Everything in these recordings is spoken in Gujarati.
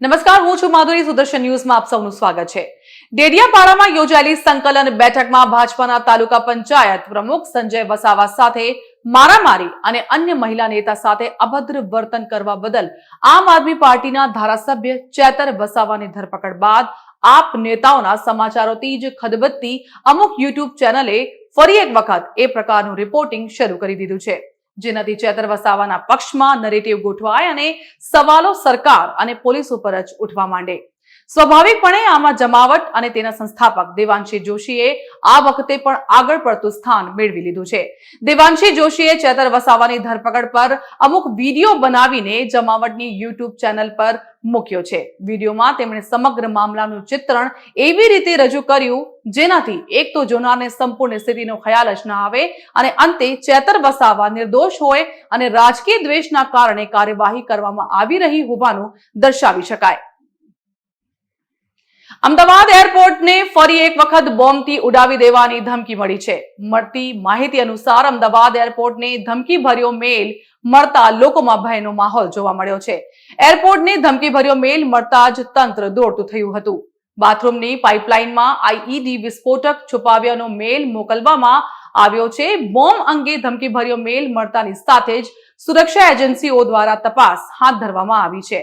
નમસ્કાર, હું છું માધુરી. સુદર્શન ન્યૂઝમાં આપ સૌનું સ્વાગત છે. ડેડિયાપાડામાં યોજાયેલી સંકલન બેઠકમાં ભાજપાના તાલુકા પંચાયત પ્રમુખ સંજય વસાવા સાથે મારામારી અને અન્ય મહિલા નેતા સાથે અભદ્ર વર્તન કરવા બદલ આમ આદમી પાર્ટીના ધારાસભ્ય ચેતર વસાવાની ધરપકડ બાદ આપ નેતાઓના સમાચારોથી જ ખદબદતી અમુક યુટ્યુબ ચેનલે ફરી એક વખત એ પ્રકારનું રિપોર્ટિંગ શરૂ કરી દીધું છે. જેનાથી ચેતર વસાવાના પક્ષમાં નરેટિવ ગોઠવાય અને સવાલો સરકાર અને પોલીસ ઉપર જ ઉઠવા માંડે. સ્વાભાવિકપણે આમાં જમાવટ અને તેના સંસ્થાપક દેવાંશી જોશીએ આ વખતે પણ આગળ પડતું સ્થાન મેળવી લીધું છે. દેવાંશી જોશીએ ચેતર વસાવાની ધરપકડ પર અમુક વીડિયો બનાવીને જમાવટની યુટ્યુબ ચેનલ પર મૂક્યો છે. વિડીયોમાં તેમણે સમગ્ર મામલાનું ચિત્રણ એવી રીતે રજૂ કર્યું, જેનાથી એક તો જોનારને સંપૂર્ણ સ્થિતિનો ખ્યાલ જ ન આવે અને અંતે ચેતર વસાવા નિર્દોષ હોય અને રાજકીય દ્વેષના કારણે કાર્યવાહી કરવામાં આવી રહી હોવાનું દર્શાવી શકાય. અમદાવાદ એરપોર્ટને ફરી એક વખત બોમ્બથી ઉડાવી દેવાની ધમકી મળી છે. મળતી માહિતી અનુસાર અમદાવાદ એરપોર્ટને ધમકી ભર્યો મેલ મળતા લોકોમાં ભયનો માહોલ જોવા મળ્યો છે. એરપોર્ટને ધમકી ભર્યો મેલ મળતા જ તંત્ર દોડતું થયું હતું. બાથરૂમની પાઇપલાઇનમાં આઈઈડી વિસ્ફોટક છુપાવ્યાનો મેલ મોકલવામાં આવ્યો છે. બોમ્બ અંગે ધમકી ભર્યો મેલ મળતાની સાથે જ સુરક્ષા એજન્સીઓ દ્વારા તપાસ હાથ ધરવામાં આવી છે.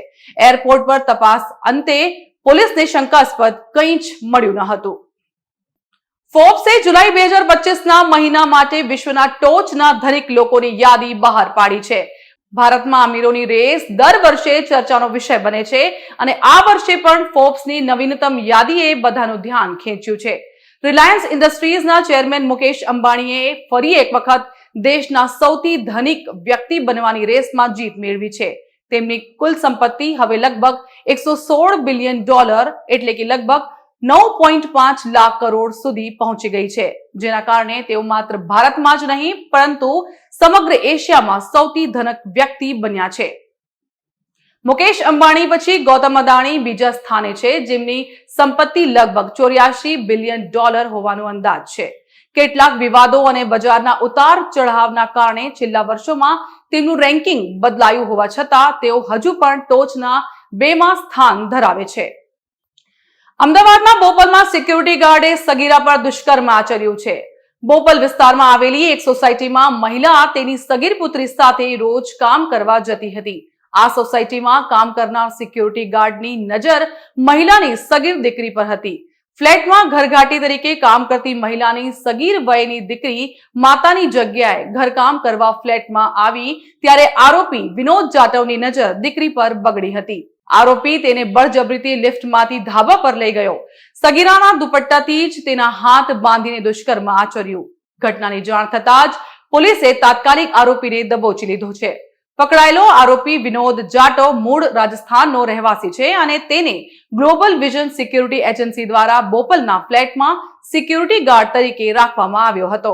એરપોર્ટ પર તપાસ અંતે પોલીસને શંકાસ્પદ કંઈ જ મળ્યું ન હતું. ફોર્બ્સે જુલાઈ બે હજાર પચીસના મહિના માટે વિશ્વના ટોચના ધનિક લોકોની યાદી બહાર પાડી છે. ભારતમાં અમીરોની રેસ દર વર્ષે ચર્ચાનો વિષય બને છે અને આ વર્ષે પણ ફોર્બ્સની નવીનતમ યાદીએ બધાનું ધ્યાન ખેંચ્યું છે. રિલાયન્સ ઇન્ડસ્ટ્રીઝના ચેરમેન મુકેશ અંબાણીએ ફરી એક વખત દેશના સૌથી ધનિક વ્યક્તિ બનવાની રેસમાં જીત મેળવી છે. તેમની કુલ સંપત્તિ હવે લગભગ એકસો સોળ બિલિયન ડોલર એટલે કે લગભગ નવ પોઈન્ટ પાંચ લાખ કરોડ સુધી પહોંચી ગઈ છે. જેના કારણે તેઓ માત્ર ભારતમાં જ નહીં, પરંતુ સમગ્ર એશિયામાં સૌથી ધનક વ્યક્તિ બન્યા છે. મુકેશ અંબાણી પછી ગૌતમ અદાણી બીજા સ્થાને છે, જેમની સંપત્તિ લગભગ ચોર્યાસી બિલિયન ડોલર હોવાનો અંદાજ છે. કેટલાક વિવાદો અને બજારના ઉતાર ચઢાવના કારણે છેલ્લા વર્ષોમાં તેમનું રેન્કિંગ બદલાયું હોવા છતાં તેઓ હજુ પણ ટોચના બેમાં સ્થાન ધરાવે છે. અમદાવાદના બોપલમાં સિક્યુરિટી ગાર્ડે સગીરા પર દુષ્કર્મ આચર્યું છે. બોપલ વિસ્તારમાં આવેલી એક સોસાયટીમાં મહિલા તેની સગીર પુત્રી સાથે રોજ કામ કરવા જતી હતી. આ સોસાયટીમાં કામ કરનાર સિક્યુરિટી ગાર્ડની નજર મહિલાની સગીર દીકરી પર હતી. ફ્લેટમાં ઘરઘાટી તરીકે કામ કરતી મહિલાની સગીર વયની દીકરી માતાની જગ્યાએ ઘરકામ કરવા ફ્લેટમાં આવી ત્યારે આરોપી વિનોદ જાટવની નજર દીકરી પર બગડી હતી. આરોપી તેને બળજબરીથી લિફ્ટમાંથી ધાબા પર લઈ ગયો. સગીરાના દુપટ્ટાથી જ તેના હાથ બાંધીને દુષ્કર્મ આચર્યું. ઘટનાની જાણ થતાં જ પોલીસે તાત્કાલિક આરોપીને દબોચી લીધો છે. પકડાયેલો આરોપી વિનોદ જાટવ મૂળ રાજસ્થાનનો રહેવાસી છે અને તેને ગ્લોબલ વિઝન સિક્યુરિટી એજન્સી દ્વારા બોપલના ફ્લેટમાં સિક્યુરિટી ગાર્ડ તરીકે રાખવામાં આવ્યો હતો.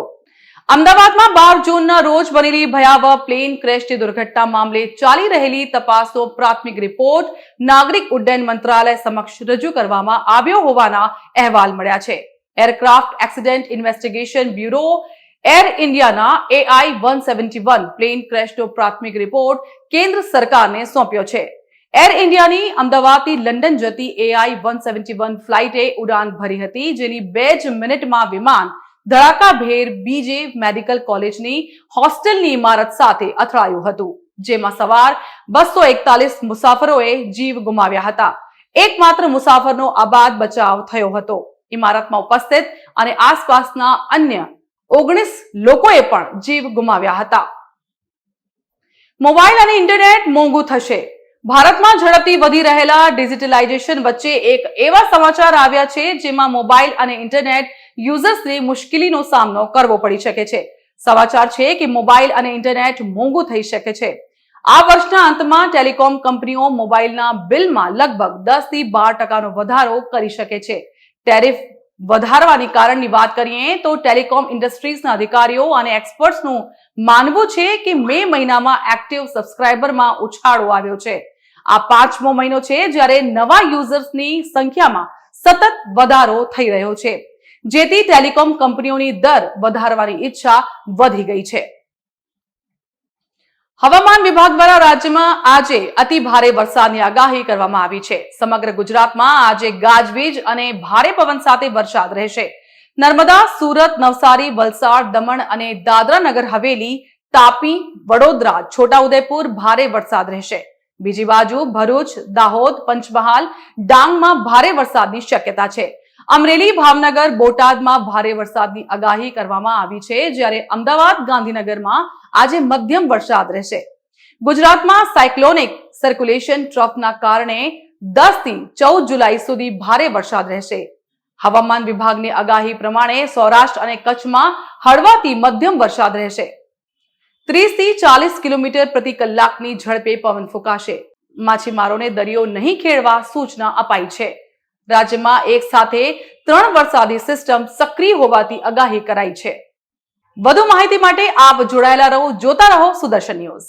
અમદાવાદમાં બાર જૂનના રોજ બનેલી ભયાવહ પ્લેન ક્રેશની દુર્ઘટના મામલે ચાલી રહેલી તપાસનો પ્રાથમિક રિપોર્ટ નાગરિક ઉડ્ડયન મંત્રાલય સમક્ષ રજૂ કરવામાં આવ્યો હોવાના અહેવાલ મળ્યા છે. Aircraft accident investigation bureau Air ઇન્ડિયાના AI one seventy one plane ક્રેશનો પ્રાથમિક રિપોર્ટ કેન્દ્ર સરકારને સોંપ્યો છે. એર ઇન્ડિયાની અમદાવાદથી લંડન જતી એઆઈ વન સેવન્ટી વન ફ્લાઇટે ઉડાન ભરી હતી, જેની બે જ મિનિટમાં વિમાન ધડાકાભેર બીજે મેડિકલ કોલેજની હોસ્ટેલની ઇમારત સાથે અથડાયું હતું, જેમાં સવાર બસો એકતાલીસ મુસાફરોએ જીવ ગુમાવ્યા હતા. એકમાત્ર મુસાફરનો આબાદ બચાવ થયો હતો. ઇમારતમાં ઉપસ્થિત અને આસપાસના અન્ય ઓગણીસ લોકોએ પણ જીવ ગુમાવ્યા હતા. મોબાઈલ અને ઇન્ટરનેટ મોંઘું થશે. ભારતમાં ઝડપથી વધી રહેલા ડિજિટલાઇઝેશન વચ્ચે એક એવા સમાચાર આવ્યા છે જેમાં મોબાઈલ અને ઇન્ટરનેટ યુઝર્સને મુશ્કેલીનો સામનો કરવો પડી શકે છે. સમાચાર છે કે મોબાઈલ અને ઇન્ટરનેટ મોંઘું થઈ શકે છે. આ વર્ષના અંતમાં ટેલિકોમ કંપનીઓ મોબાઈલના બિલમાં લગભગ દસથી બાર ટકાનો વધારો કરી શકે છે. ટેરિફ વધારવાની કારણની વાત કરીએ તો ટેલિકોમ ઇન્ડસ્ટ્રીઝના અધિકારીઓ અને એક્સપર્ટ્સનું માનવું છે કે મે મહિનામાં એક્ટિવ સબસ્ક્રાઇબરમાં ઉછાળો આવ્યો છે. આ પાંચમો મહિનો છે જ્યારે નવા યુઝર્સની સંખ્યામાં સતત વધારો થઈ રહ્યો છે. જેથી ટેલિકોમ કંપનીઓની દર વધારવાની ઈચ્છા વધી ગઈ છે. હવામાન વિભાગ દ્વારા રાજ્યમાં આજે અતિ ભારે વરસાદની આગાહી કરવામાં આવી છે. સમગ્ર ગુજરાતમાં આજે ગાજવીજ અને ભારે પવન સાથે વરસાદ રહેશે. નર્મદા, સુરત, નવસારી, વલસાડ, દમણ અને દાદરા નગર, હવેલી, તાપી, વડોદરા, છોટાઉદેપુર ભારે વરસાદ રહેશે. બીજી બાજુ ભરૂચ, દાહોદ, પંચમહાલ ડાંગમાં ભારે વરસાદની શક્યતા છે. અમરેલી ભાવનગર બોટાદમાં ભારે વરસાદની આગાહી કરવામાં આવી છે, જ્યારે અમદાવાદ ગાંધીનગરમાં આજે મધ્યમ વરસાદ રહેશે. ગુજરાતમાં સાયક્લોનિક સર્ક્યુલેશન ટ્રફના કારણે દસથી ચૌદ જુલાઈ સુધી ભારે વરસાદ રહેશે. હવામાન વિભાગની આગાહી પ્રમાણે સૌરાષ્ટ્ર અને કચ્છમાં હળવાથી મધ્યમ વરસાદ રહેશે. ત્રીસથી ચાલીસ કિલોમીટર પ્રતિ કલાકની ઝડપે પવન ફૂંકાશે. માછીમારોને દરિયો નહીં ખેડવા સૂચના અપાઈ છે. રાજ્યમાં એક સાથે ત્રણ વરસાદી સિસ્ટમ સક્રિય હોવાથી આગાહી કરાઈ છે. વધુ માહિતી માટે આપ જોડાયેલા રહો, જોતા રહો સુદર્શન ન્યૂઝ.